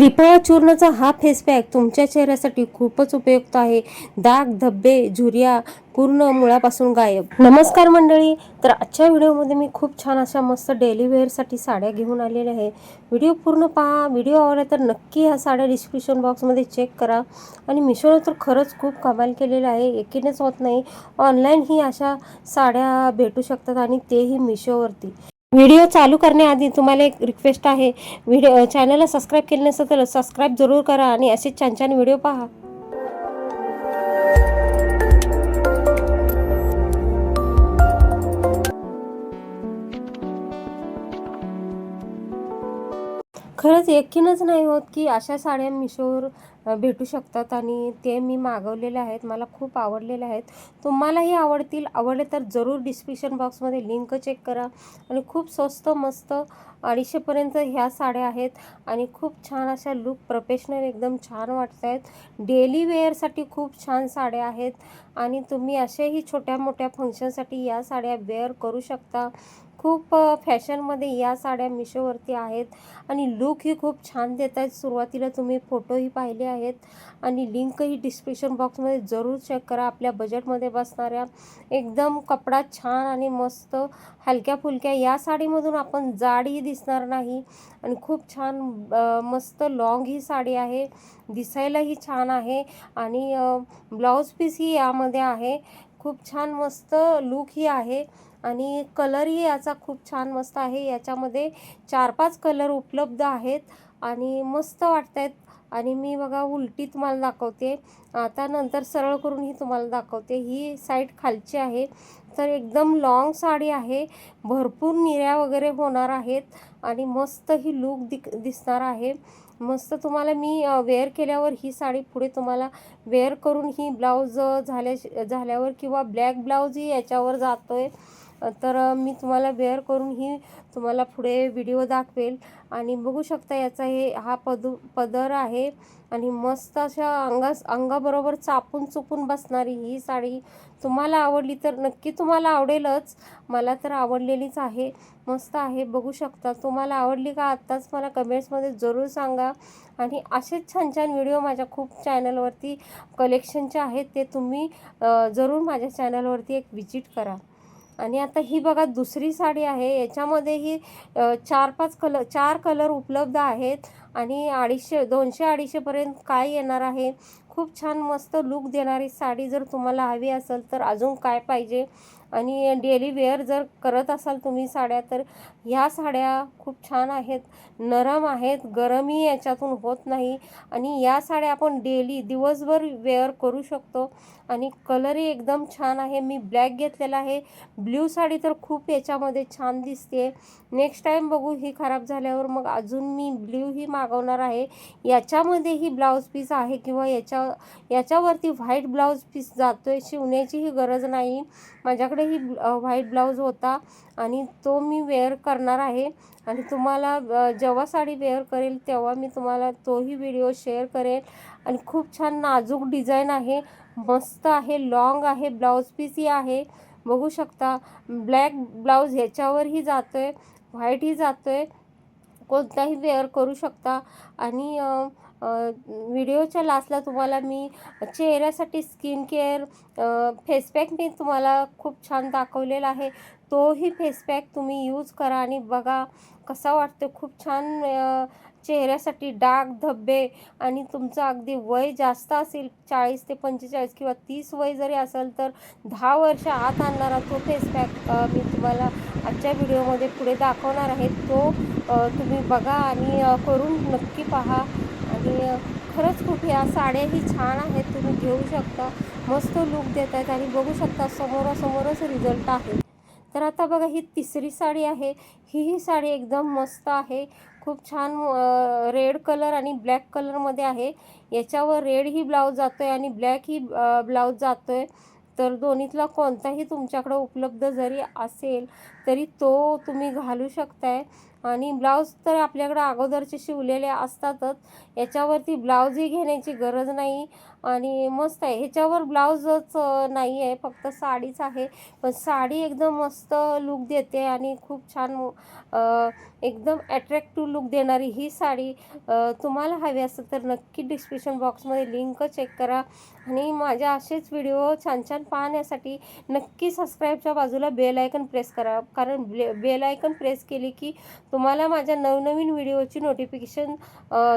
त्रिफळा चूर्णाचा हा face pack तुमच्या चेहऱ्यासाठी खूपच उपयुक्त आहे. दाग धब्बे झुर्या पूर्ण मुळापासून गायब. नमस्कार मंडळी. तर आजच्या व्हिडिओमध्ये मी खूप छान अशा मस्त डेली वेअरसाठी साड्या घेऊन आलेल्या आहे. व्हिडिओ पूर्ण पहा. व्हिडिओ आवडला तर नक्की ह्या साड्या डिस्क्रिप्शन बॉक्समध्ये चेक करा. आणि मिशोनं तर खरंच खूप कमाल केलेलं आहे. एकीनेच होत नाही. ऑनलाईन ही अशा साड्या भेटू शकतात आणि तेही मिशोवरती. व्हिडिओ चालू करण्याआधी तुम्हाला एक रिक्वेस्ट आहे. व्हिडिओ चॅनलला सबस्क्राईब केलं नसेल तर सबस्क्राईब जरूर करा आणि असेच छान छान व्हिडिओ पहा. खरंच यकीनच नाही होत की अशा साड्या मिशोवर भेटू शकतात आणि ते मी मागवलेल्या आहेत मला खूप आवडलेल्या आहेत. तुम्हालाही आवडतील आवडले तर जरूर डिस्क्रिप्शन बॉक्समध्ये लिंक चेक करा आणि खूप स्वस्त मस्त अडीचशेपर्यंत ह्या साड्या आहेत आणि खूप छान अशा लुक प्रोफेशनल एकदम छान वाटत आहेत. डेली वेअरसाठी खूप छान साड्या आहेत आणि तुम्ही असेही छोट्या मोठ्या फंक्शनसाठी या साड्या वेअर करू शकता. खूप फॅशनमध्ये या साड्या मिशोवरती आहेत आणि लुकही खूप छान देत आहेत सुरुवातीला तुम्ही फोटोही पाहिले आहेत आणि लिंकही डिस्क्रिप्शन बॉक्समध्ये जरूर चेक करा. आपल्या बजेटमध्ये बसणाऱ्या एकदम कपडा छान आणि मस्त हलक्या फुलक्या या साडीमधून आपण जाडही दिसणार नाही आणि खूप छान मस्त लॉंग ही साडी आहे. दिसायलाही छान आहे आणि ब्लाऊज पीसही यामध्ये आहे. खूप छान मस्त लुक ही आहे. आणि कलरही याचा खूप छान मस्त आहे. याच्यामध्ये चार पाच कलर उपलब्ध आहेत आणि मस्त वाटत आहेत आणि मी बघा उलटी तुम्हाला दाखवते. आता नंतर सरळ करून ही तुम्हाला दाखवते. ही साईड खालची आहे. तर एकदम लॉंग साडी आहे. भरपूर निऱ्या वगैरे होणार आहेत आणि मस्त ही लुक दिक दिसणार आहे. मस्त तुम्हाला मी वेअर केल्यावर ही साडी पुढे तुम्हाला वेअर करून ही ब्लाऊज झाल्या झाल्यावर किंवा ब्लॅक ब्लाऊजही याच्यावर जातो आहे तर मी तुम्हाला वेअर करून ही तुम्हाला पुढे व्हिडिओ दाखवेल. आणि बघू शकता याचा हे हा पदू पदर आहे. आणि मस्त अशा अंगास अंगाबरोबर चापून चुपून बसणारी ही साडी तुम्हाला आवडली तर नक्की तुम्हाला आवडेलच. मला तर आवडलेलीच आहे. मस्त आहे बघू शकता. तुम्हाला आवडली का आत्ताच मला कमेंट्समध्ये जरूर सांगा. आणि असेच छान छान व्हिडिओ माझ्या खूप चॅनलवरती कलेक्शनचे आहेत ते तुम्ही जरूर माझ्या चॅनलवरती एक विजिट करा. आणि आता ही बघा दुसरी साडी आहे. याच्यामध्येही चार पाच कलर चार कलर उपलब्ध आहेत. आणि अडीचशे दोनशे अडीचशेपर्यंत काय येणार आहे? खूप छान मस्त लुक देणारी साडी जर तुम्हाला हवी असेल तर अजून काय पाहिजे? आणि डेली वेअर जर करत असाल तुम्ही साड्या तर ह्या साड्या खूप छान आहेत. नरम आहेत गरमही याच्यातून होत नाही. आणि या साड्या आपण डेली दिवसभर वेअर करू शकतो. आणि कलरही एकदम छान आहे. मी ब्लॅक घेतलेला आहे. ब्ल्यू साडी तर खूप याच्यामध्ये छान दिसते नेक्स्ट टाईम बघू ही खराब झाल्यावर मग अजून मी ब्ल्यू ही मागवणार आहे. याच्यामध्येही ब्लाऊज पीस आहे किंवा याच्या याच्यावरती व्हाईट ब्लाऊज पीस जातो आहे शिवण्याचीही गरज नाही. माझ्याकडेही व्हाईट ब्लाऊज होता आणि तो मी वेअर करणार आहे. आणि तुम्हाला जेव्हा साडी वेअर करेल तेव्हा मी तुम्हाला तोही व्हिडिओ शेअर करेल. आणि खूप छान नाजूक डिझाईन आहे. मस्त आहे लॉंग आहे ब्लाऊज पीसही आहे. बघू शकता ब्लॅक ब्लाऊज ह्याच्यावरही जातो आहे व्हाईटही जातो आहे कोणताही वेअर करू शकता. आणि व्हिडिओच्या लास्टला तुम्हाला मी चेहऱ्यासाठी स्किन केअर फेसपॅक मी तुम्हाला खूप छान दाखवलेला आहे. तोही फेसपॅक तुम्ही यूज करा आणि बघा कसा वाटतो खूप छान चेहऱ्यासाठी डाग धब्बे आणि तुमचं अगदी वय जास्त असेल चाळीस ते पंचेचाळीस किंवा तीस वय जरी असेल तर दहा वर्ष आत आणणारा तो फेस पॅक मी तुम्हाला आजच्या व्हिडिओमध्ये पुढे दाखवणार आहे. तो तुम्ही बघा आणि करून नक्की पहा. आणि खरंच खूप ह्या साड्याही छान आहेत. तुम्ही घेऊ शकता. मस्त लुक देत आहेत आणि बघू शकता समोरासमोरच रिझल्ट आहे. तर आता बघा ही तिसरी साडी आहे. ही ही साडी एकदम मस्त आहे. खूप छान रेड कलर आणि ब्लॅक कलरमध्ये आहे. याच्यावर रेड ही ब्लाऊज जातो आहे आणि ब्लॅक ही ब्लाऊज जातो आहे तर दोन्हीतला कोणताही तुमच्याकडं उपलब्ध जरी असेल तरी तो तुम्ही घालू शकताय. आणि ब्लाऊज तर आपल्याकडं अगोदरचे शिवलेले असतातच. याच्यावरती ब्लाऊजही घेण्याची गरज नाही. आणि मस्त आहे. ह्याच्यावर ब्लाऊजच नाही आहे फक्त साडीच आहे. पण साडी एकदम मस्त लुक देते आणि खूप छान एकदम ॲट्रॅक्टिव्ह लुक देणारी ही साडी. तुम्हाला हवी असेल तर नक्की डिस्क्रिप्शन बॉक्समध्ये लिंक चेक करा. आणि माझ्या असेच व्हिडिओ छान छान पाहण्यासाठी नक्की सबस्क्राईबच्या बाजूला बेल आयकन प्रेस करा. कारण बे बेल आयकन प्रेस केली की तुम्हाला माझ्या नवनवीन व्हिडिओची नोटिफिकेशन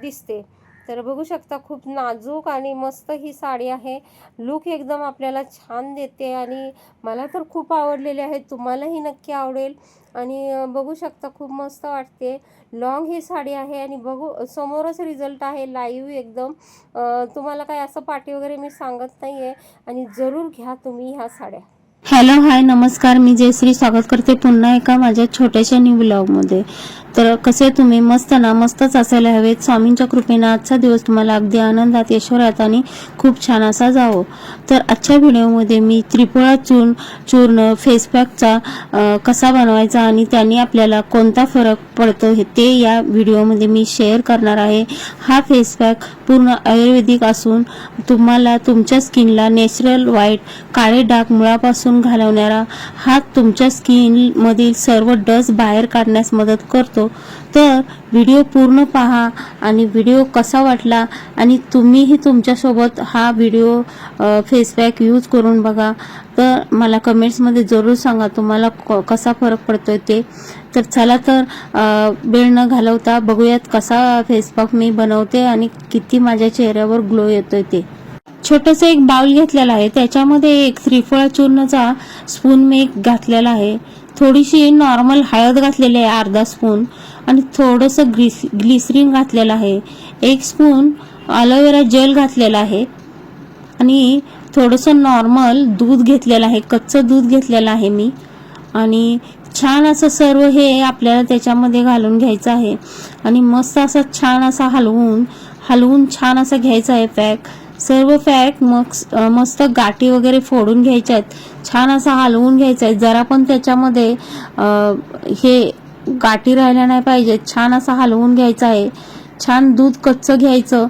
दिसते. तर बघू शकता खूप नाजूक आणि मस्त ही साडी आहे. लुक एकदम आपल्याला छान देते आणि मला तर खूप आवडलेली आहे. तुम्हालाही नक्की आवडेल. आणि बघू शकता खूप मस्त वाटते. लॉंग ही साडी आहे आणि बघू समोरच रिझल्ट आहे लाईव्ह एकदम. तुम्हाला काय असं पाठी वगैरे मी सांगत नाही आहे आणि जरूर घ्या तुम्ही ह्या साड्या. हॅलो हाय नमस्कार. मी जयश्री स्वागत करते पुन्हा एका माझ्या छोट्याशा न्यू ब्लॉगमध्ये तर कसे तुम्ही? मस्त ना? मस्तच असायला हवेत. स्वामींच्या कृपेनं आजचा दिवस तुम्हाला अगदी आनंदात यशोरात आणि खूप छान असा जावो. तर आजच्या व्हिडिओमध्ये मी त्रिपुळा चूर्ण चूर्ण फेस पॅकचा कसा बनवायचा आणि त्यांनी आपल्याला कोणता फरक पडतो हे ते या व्हिडिओमध्ये मी शेअर करणार आहे. हा फेस पॅक पूर्ण आयुर्वेदिक असून तुम्हाला तुमच्या स्किनला नॅचरल व्हाईट काळे डाग मुळापासून घालवणारा हा तुमच्या स्किनमधील सर्व डस्ट बाहेर काढण्यास मदत करतो. तर व्हिडिओ पूर्ण पहा आणि व्हिडिओ कसा वाटला आणि तुम्हीही तुमच्यासोबत हा व्हिडिओ फेसपॅक यूज करून बघा. तर मला कमेंट्समध्ये जरूर सांगा तुम्हाला क- कसा फरक पडतो आहे ते. तर चला तर वेळ न घालवता बघूयात कसा फेसपॅक मी बनवते आणि किती माझ्या चेहऱ्यावर ग्लो येतो आहे ते. छोटंसं एक बाउल घेतलेला आहे. त्याच्यामध्ये एक त्रिफळा चूर्णाचा स्पून मी एक घातलेला आहे. थोडीशी नॉर्मल हळद घातलेली आहे अर्धा स्पून आणि थोडंसं ग्लिस ग्लिसरीन घातलेलं आहे. एक स्पून अलोवेरा जेल घातलेला आहे. आणि थोडंसं नॉर्मल दूध घेतलेलं आहे. कच्चं दूध घेतलेलं आहे मी. आणि छान असं सर्व हे आपल्याला त्याच्यामध्ये घालून घ्यायचं आहे. आणि मस्त असं छान असा हलवून हलवून छान असं घ्यायचं आहे पॅक. सर्व पॅक मग मस्त गाठी वगैरे फोडून घ्यायच्या आहेत. छान असा हलवून घ्यायचा आहे. जरा पण त्याच्यामध्ये हे गाठी राहिल्या नाही पाहिजेत. छान असा हलवून घ्यायचा आहे. छान दूध कच्चं घ्यायचं.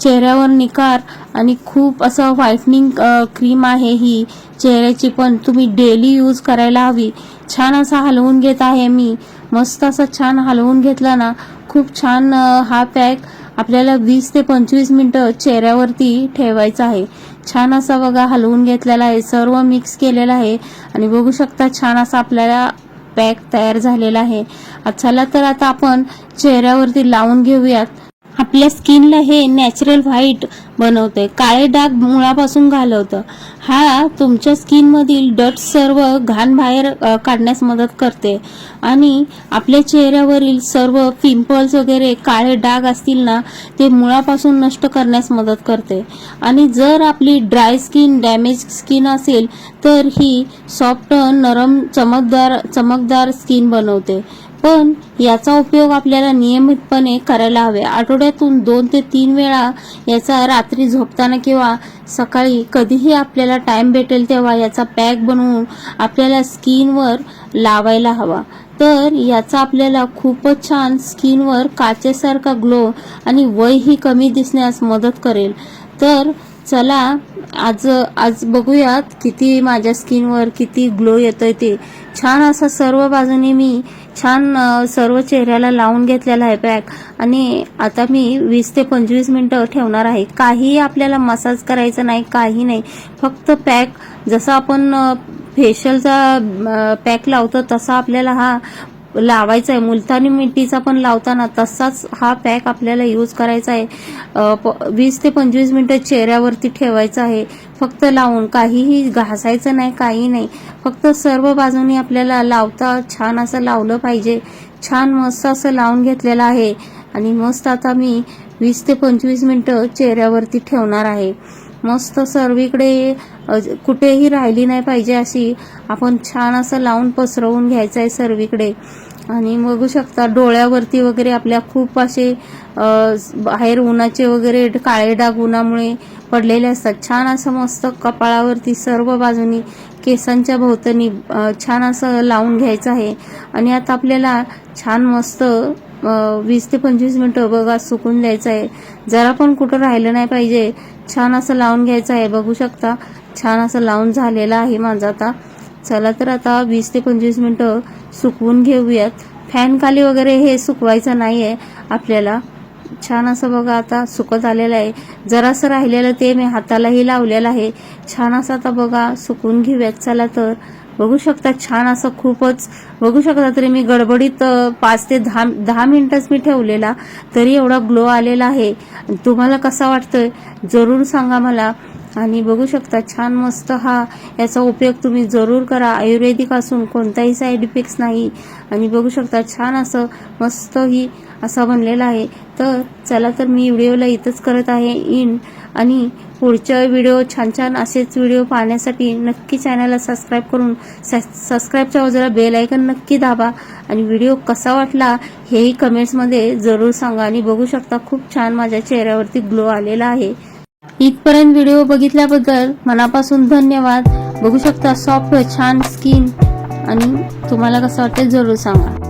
चेहऱ्यावर निखार आणि खूप असं व्हाईटनिंग क्रीम आहे ही. चेहऱ्याची पण तुम्ही डेली यूज करायला हवी. छान असा हलवून घेत आहे मी. मस्त असं छान हलवून घेतला ना खूप छान हा पॅक आपल्याला वीस ते पंचवीस मिनटं चेहऱ्यावरती ठेवायचं आहे. छान असा बघा हलवून घेतलेला आहे सर्व मिक्स केलेला आहे. आणि बघू शकता छान असा आपल्याला पॅक तयार झालेला आहे. आ, चला तर आता आपण चेहऱ्यावरती लावून घेऊयात. आपल्या स्किनला हे नॅचरल व्हाईट बनवते. काळे डाग मुळापासून घालवतं. हा तुमच्या स्किनमधील डट सर्व घाण बाहेर काढण्यास मदत करते. आणि आपल्या चेहऱ्यावरील सर्व पिंपल्स वगैरे काळे डाग असतील ना ते मुळापासून नष्ट करण्यास मदत करते. आणि जर आपली ड्राय स्किन डॅमेज स्किन असेल तर ही सॉफ्ट नरम चमकदार चमकदार स्किन बनवते. पण याचा उपयोग आपल्याला नियमितपणे करायला हवे. आठवड्यातून दोन ते तीन वेळा याचा रात्री झोपताना किंवा सकाळी कधीही आपल्याला टाइम भेटेल तेव्हा याचा पॅक बनवून आपल्याला स्किनवर लावायला हवा. तर याचा आपल्याला खूपच छान स्किनवर काचेसारखा ग्लो आणि वयही कमी दिसण्यास मदत करेल. तर चला आज आज बघूयात किती माझ्या स्किनवर किती ग्लो येतोय ते. छान असा सर्व बाजूने मी छान सर्व चेहऱ्याला लावून घेतलेला आहे पॅक आणि आता मी वीस ते पंचवीस मिनटं ठेवणार आहे. काही आपल्याला मसाज करायचं नाही काही नाही. फक्त पॅक जसं आपण फेशियलचा पॅक लावतो तसा आपल्याला हा लावायचा आहे मुलतानी मिट्टीचा पण लावताना तसाच हा पॅक आपल्याला यूज करायचा आहे. प- वीस ते पंचवीस मिनिटं चेहऱ्यावरती ठेवायचं आहे. फक्त लावून काहीही घासायचं नाही काही नाही. फक्त सर्व बाजूनी आपल्याला लावता छान असं लावलं पाहिजे. छान मस्त असं लावून घेतलेलं आहे. आणि मस्त आता मी वीस ते पंचवीस मिनिटं चेहऱ्यावरती ठेवणार आहे. मस्त सर्वीकडे कुठेही राहिली नाही पाहिजे अशी आपण छान असं लावून पसरवून घ्यायचं आहे सर्वीकडे. आणि बघू शकता डोळ्यावरती वगैरे आपल्या खूप असे बाहेर उन्हाचे वगैरे काळे डाग उन्हामुळे पडलेले असतात. छान असं मस्त कपाळावरती सर्व बाजूनी केसांच्या भोवतणी छान असं लावून घ्यायचं आहे. आणि आता आपल्याला छान मस्त वीस ते पंचवीस मिनटं बघा सुकून द्यायचं आहे. जरा पण कुठं राहिलं नाही पाहिजे. छान असं लावून घ्यायचं आहे. बघू शकता छान असं लावून झालेलं आहे माझं आता. चला तर आता वीस ते पंचवीस मिनटं सुकवून घेऊयात. फॅन खाली वगैरे हे सुकवायचं नाही आहे आपल्याला. छान असं बघा आता सुकत आलेलं आहे. जरासं राहिलेलं ते मी हातालाही लावलेलं आहे. छान असं आता बघा सुकून घेऊयात. चला तर. बघू शकता छान असं खूपच बघू शकता तरी मी गडबडीत पाच ते दहा दहा मिनिटच मी ठेवलेला तरी एवढा ग्लो आलेला आहे. तुम्हाला कसा वाटतोय? जरूर सांगा मला. आणि बघू शकता छान मस्त हा याचा उपयोग तुम्ही जरूर करा. आयुर्वेदिक असून कोणताही साईड इफेक्ट्स नाही. आणि बघू शकता छान असं मस्त ही असा बनलेला आहे. तर चला तर मी व्हिडिओला इथंच करत आहे इन. आणि पुढच्या व्हिडिओ छान छान असेच व्हिडिओ पाहण्यासाठी नक्की चॅनलला सबस्क्राईब करून सबस्क्राईबच्या बाजूला बेल ऐकन नक्की दाबा. आणि व्हिडिओ कसा वाटला हेही कमेंट्समध्ये जरूर सांगा. आणि बघू शकता खूप छान माझ्या चेहऱ्यावरती ग्लो आलेला आहे. इथपर्यंत व्हिडिओ बघितल्याबद्दल मनापासून धन्यवाद. बघू शकता सॉफ्ट छान स्किन आणि तुम्हाला कसं वाटतं जरूर सांगा.